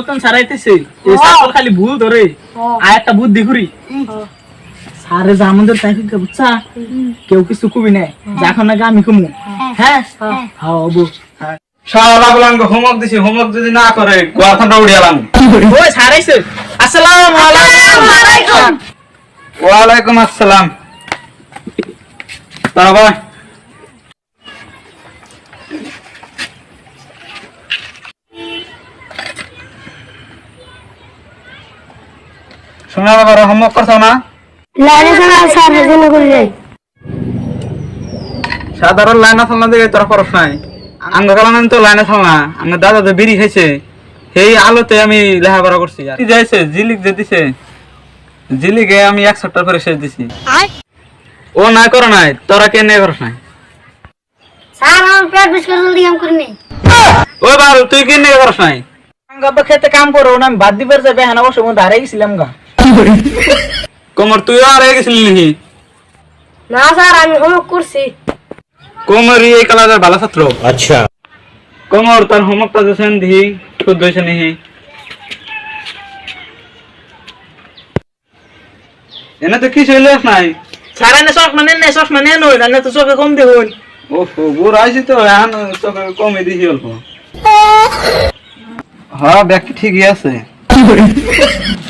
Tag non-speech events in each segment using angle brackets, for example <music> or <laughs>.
নতুন সারাইতেছে। এই সাইকেল খালি ভুল ধরে। আর একটা বুদ্ধি করি। যা আমাদের তাই কি বুঝছা? কেউ কিছু কবি নাই। যখন নাকি আমি কমু। হ্যাঁ। হ্যাঁ? অবু। হ্যাঁ। সারা হোমওয়ার্ক দিছি হোমওয়ার্ক যদি না করে গোয়াখানটা উড়িয়ালাম। ওই সারাইছে। আসসালামু আলাইকুম। ওয়ালাইকুম আসসালাম। তারপর বাবার হোমওয়ার্ক করছ না লাইনে ছাড়া স্যার জন্য করে যাই সাধারণ লাইনে চালনা দিকে তোরা খরচ নাই। আঙ্গ কালাম তো লাইনে আমার দাদা তো বিড়ি খাইছে। সেই আলোতে আমি লেখাপড়া করছি আর কি যাইছে জিলিক যে দিছে। জিলিকে আমি এক সপ্তাহ করে শেষ দিছি। ও নাই করো নাই তোরা কে নেই করস নাই। স্যার আমার পেট বিস্কুট জলদি কাম করে নেই ও বাল তুই কে নেই করস নাই? গাব্বা খেতে কাম করো না আমি বাদ দিবার যাবে হ্যাঁ অবশ্য হারাই গেছিলাম গা। কোমর তুইও আর গেছিলি না স্যার আমি হোমওয়ার্ক করছি কোমর এই কালারের ভালো ছাত্র আচ্ছা কোমর তার হোমওয়ার্কটা দিয়েছেন দিহি শুদ্ধ হয়েছে নিহি এনে তো কি চলে নাই সারা নে চশমা নেন না চশমা নেন ওই না তো চোখে কম দেখুন ওহো বুড় আইছি তো এখন তোকে কমে দিছি অল্প হ্যাঁ ব্যাগটি ঠিকই আছে। <laughs>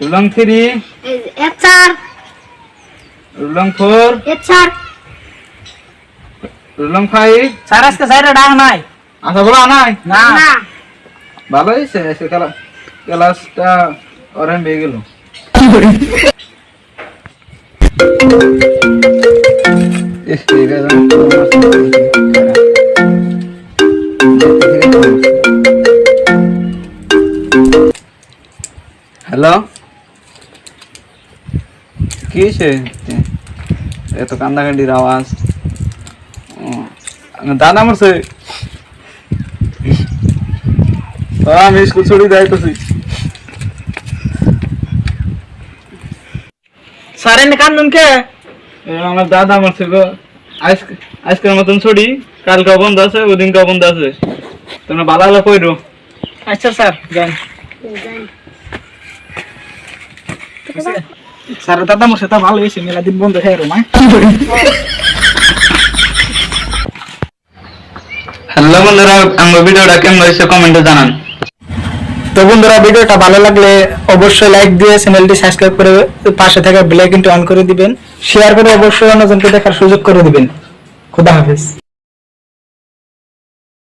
রুলং থ্রি এক স্যার রুলং ফোর এক sir roll no five sir আজকে সাইডে ডাক নাই। আচ্ছা বলো নাই? না। ভালো হয়েছে আজকে খেলা ক্লাসটা অরেঞ্জ হয়ে গেল। হ্যালো? কি হয়েছে এত কান্দাকান্দির আওয়াজ। ও, দাদা মরছে আমি স্কুল ছুটি যাইতেছি স্যার এনে কান্দুন কে আমার দাদা মরছে গো। আজকে আজকের মতন ছুটি। কালকে বন্ধ আছে ওদিনকে বন্ধ আছে। তোমরা ভালো ভালো কইরো। আচ্ছা স্যার। যান স্যার দাদা মোর সাথে ভালো হয়েছে মেলা দিন বন্ধ হয়ে রুমা হ্যালো বন্ধুরা আমার ভিডিওটা কেমন হয়েছে কমেন্টে জানান। তো বন্ধুরা ভিডিওটা ভালো লাগলে অবশ্যই লাইক দিয়ে চ্যানেলটি সাবস্ক্রাইব করে পাশে থাকা বেল আইকনটি অন করে দিবেন। শেয়ার করে অবশ্যই অন্যজনকে দেখার সুযোগ করে দিবেন। খুদা হাফেজ।